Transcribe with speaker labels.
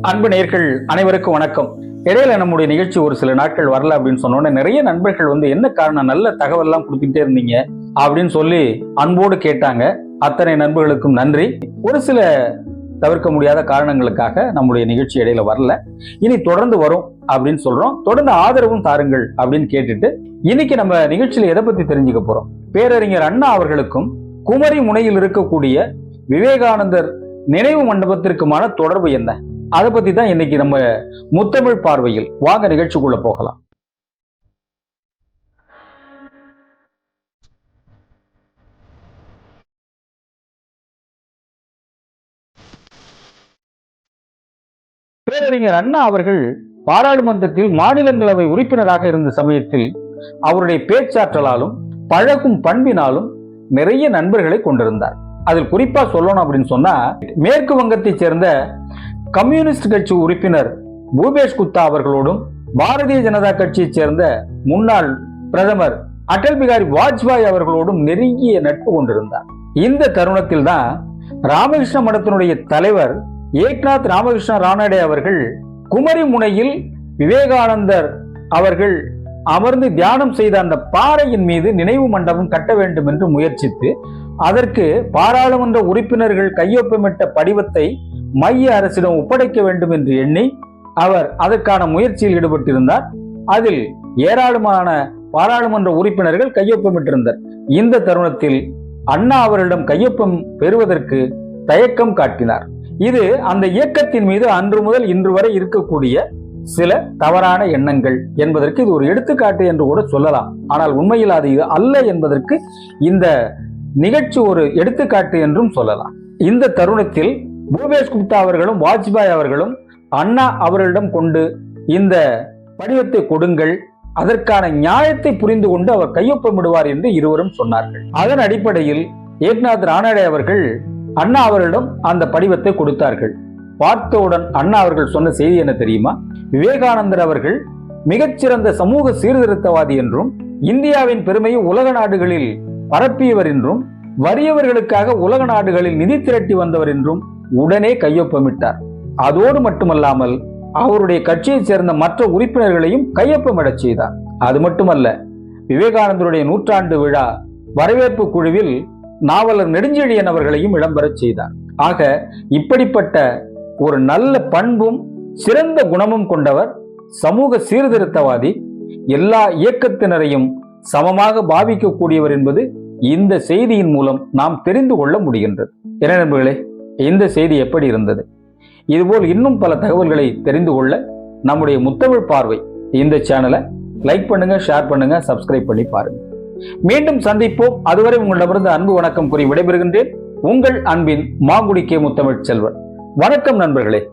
Speaker 1: அன்பு நேர்கள் அனைவருக்கும் வணக்கம். இடையில நம்முடைய நிகழ்ச்சி ஒரு சில நாட்கள் வரல அப்படின்னு சொன்னோன்னே நிறைய நண்பர்கள் வந்து என்ன காரணம்? நல்ல தகவல் எல்லாம் கொடுத்துட்டே இருந்தீங்க. அப்படின்னு சொல்லி அன்போடு கேட்டாங்க. அத்தனை நண்பர்களுக்கும் நன்றி. ஒரு சில தவிர்க்க முடியாத காரணங்களுக்காக நம்முடைய நிகழ்ச்சி இடையில வரல. இனி தொடர்ந்து வரும் அப்படின்னு சொல்றோம். தொடர்ந்து ஆதரவும் தாருங்கள் அப்படின்னு கேட்டுட்டு இன்னைக்கு நம்ம நிகழ்ச்சியில எதை பத்தி தெரிஞ்சுக்க போறோம்? பேரறிஞர் அண்ணா அவர்களுக்கும் குமரி முனையில் இருக்கக்கூடிய விவேகானந்தர் நினைவு மண்டபத்திற்குமான தொடர்பு என்ன? அதை பத்தி தான் இன்னைக்கு நம்ம முத்தமிழ் பார்வையில் வாங்க நிகழ்ச்சிக்குள்ள போகலாம். பேரறிஞர் அண்ணா அவர்கள் பாராளுமன்றத்தில் மாநிலங்களவை உறுப்பினராக இருந்த சமயத்தில் அவருடைய பேச்சாற்றலாலும் பழகும் பண்பினாலும் நிறைய நண்பர்களை கொண்டிருந்தார். அதில் குறிப்பா சொல்லணும் அப்படின்னு சொன்னா மேற்கு வங்கத்தைச் சேர்ந்த கம்யூனிஸ்ட் கட்சி உறுப்பினர் பூபேஷ் குப்தா அவர்களோடும் பாரதிய ஜனதா கட்சியைச் சேர்ந்த முன்னாள் பிரதமர் அடல் பிகாரி வாஜ்பாய் அவர்களோடும் நெருங்கிய நட்பு கொண்டிருந்தார். இந்த தருணத்தில் தான் ராமகிருஷ்ண மடத்தினுடைய தலைவர் ஏக்நாத் ராமகிருஷ்ண ரானடே அவர்கள் குமரி முனையில் விவேகானந்தர் அவர்கள் அமர்ந்து தியானம் செய்த அந்த பாறையின் மீது நினைவு மண்டபம் கட்ட வேண்டும் என்று முயற்சித்து அதற்கு பாராளுமன்ற உறுப்பினர்கள் கையொப்பமிட்ட படிவத்தை மைய அரசிடம் ஒப்படைக்க வேண்டும் என்று எண்ணி அவர் அதற்கான முயற்சியில் ஈடுபட்டிருந்தார். அதில் ஏராளமான பாராளுமன்ற உறுப்பினர்கள் கையொப்பமிட்டிருந்தார் இந்த தருணத்தில் அண்ணா அவரிடம் கையொப்பம் பெறுவதற்கு தயக்கம் காட்டினார். இது அந்த இயக்கத்தின் மீது அன்று முதல் இன்று வரை இருக்கக்கூடிய சில தவறான எண்ணங்கள் என்பதற்கு இது ஒரு எடுத்துக்காட்டு என்று கூட சொல்லலாம். ஆனால் உண்மையில் அது இது அல்ல என்பதற்கு இந்த நிகழ்ச்சி ஒரு எடுத்துக்காட்டு என்றும் சொல்லலாம். இந்த தருணத்தில் பூபேஷ் குப்தா அவர்களும் வாஜ்பாய் அவர்களும் அண்ணா அவர்களிடம் கொண்டு இந்த படிவத்தை கொடுங்கள். அதற்கான நியாயத்தை புரிந்து கொண்டு அவர் கையொப்பமிடுவார் என்று இருவரும் சொன்னார்கள். அதன் அடிப்படையில் ஏக்நாத் ராணாடே அவர்கள் அண்ணா அவர்களிடம் அந்த படிவத்தை கொடுத்தார்கள். பார்த்தவுடன் அண்ணா அவர்கள் சொன்ன செய்தி என்ன தெரியுமா? விவேகானந்தர் அவர்கள் மிகச்சிறந்த சமூக சீர்திருத்தவாதி என்றும் இந்தியாவின் பெருமையை உலக நாடுகளில் பரப்பியவர் என்றும் வறியவர்களுக்காக உலக நாடுகளில் நிதி திரட்டி வந்தவர் என்றும் உடனே கையொப்பமிட்டார். அதோடு மட்டுமல்லாமல் அவருடைய கட்சியைச் சேர்ந்த மற்ற உறுப்பினர்களையும் கையொப்பமிடச் செய்தார். அது மட்டுமல்ல விவேகானந்தருடைய நூற்றாண்டு விழா வரவேற்பு குழுவில் நாவலர் நெடுஞ்செழியன் அவர்களையும் இடம்பெறச் செய்தார். ஆக இப்படிப்பட்ட ஒரு நல்ல பண்பும் சிறந்த குணமும் கொண்டவர் சமூக சீர்திருத்தவாதி எல்லா இயக்கத்தினரையும் சமமாக பாவிக்கக்கூடியவர் என்பது இந்த செய்தியின் மூலம் நாம் தெரிந்து கொள்ள முடிகின்றது. என்ன நண்பர்களே இந்த செய்தி எப்படி இருந்தது? இதுபோல் இன்னும் பல தகவல்களை தெரிந்து கொள்ள நம்முடைய முத்தமிழ் பார்வை இந்த சேனலை லைக் பண்ணுங்க ஷேர் பண்ணுங்க சப்ஸ்கிரைப் பண்ணி பாருங்க. மீண்டும் சந்திப்போம். அதுவரை உங்களிடமிருந்து அன்பு வணக்கம் கூறி விடைபெறுகின்றேன். உங்கள் அன்பின் மாங்குடி கே முத்தமிழ் செல்வன். வணக்கம் நண்பர்களே.